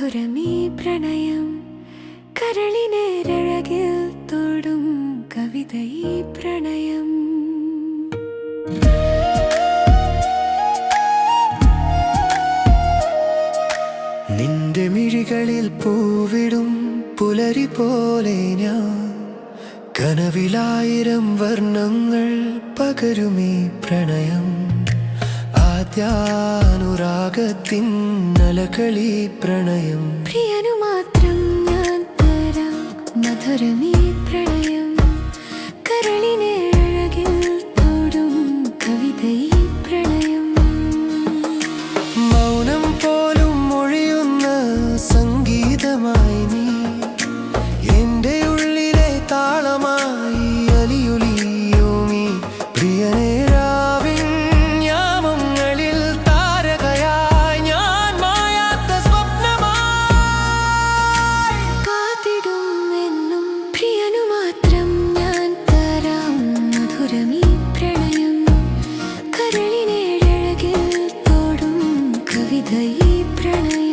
മധുരമീ പ്രണയം കരളിനേരഴകിൽ തൊടും കവിത പ്രണയം. നിന്റെ മിഴികളിൽ പൂവിടും പുലരി പോലെ ഞാൻ കനവിലായിരം വർണങ്ങൾ പകരുമീ പ്രണയം. ആദ്യ നലകളി പ്രണയം. പ്രിയനു മാത്രം ഞാൻ തരാം മധുരമീ പ്രണയം. കരളിനെ അഴകിൽ തൊടും കവിതയീ പ്രണയം. മൗനം പോലും മൊഴിയുന്ന സംഗീതമായി നീ. എന്റെ ഉള്ളിലെ താളമായി കവിതയീ പ്രണയം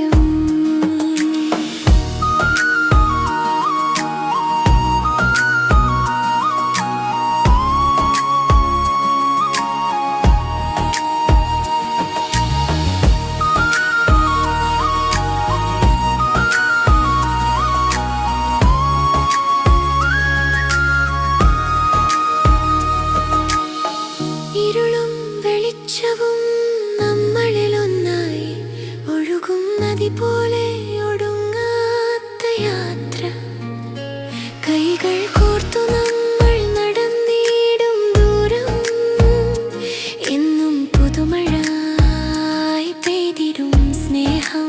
കൈകൾ കോർത്തു നമ്മൾ നടന്നിടും ദൂരം. എന്നും പുതുമഴായി പെയ്തിടും സ്നേഹം.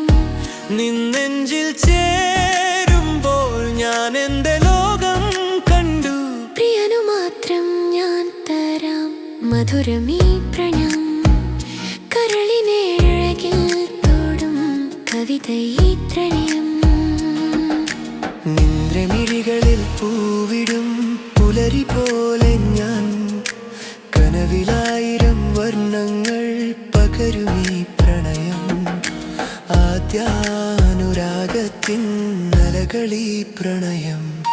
നിന്നെഞ്ചിൽ ചേരുമ്പോൾ ഞാൻ എന്റെ ലോകം കണ്ടു. പ്രിയനു മാത്രം ഞാൻ തരാം മധുരമീ പ്രണയം കരളിനേഴകിൽ തോടും കവിതയീ പ്രണയം. പൂവിടും പുലരി പോലെ ഞാൻ. കനവിലായിരം വർണങ്ങൾ പകരുമീ പ്രണയം. ആദ്യാനുരാഗത്തിൻ നലകളീ പ്രണയം.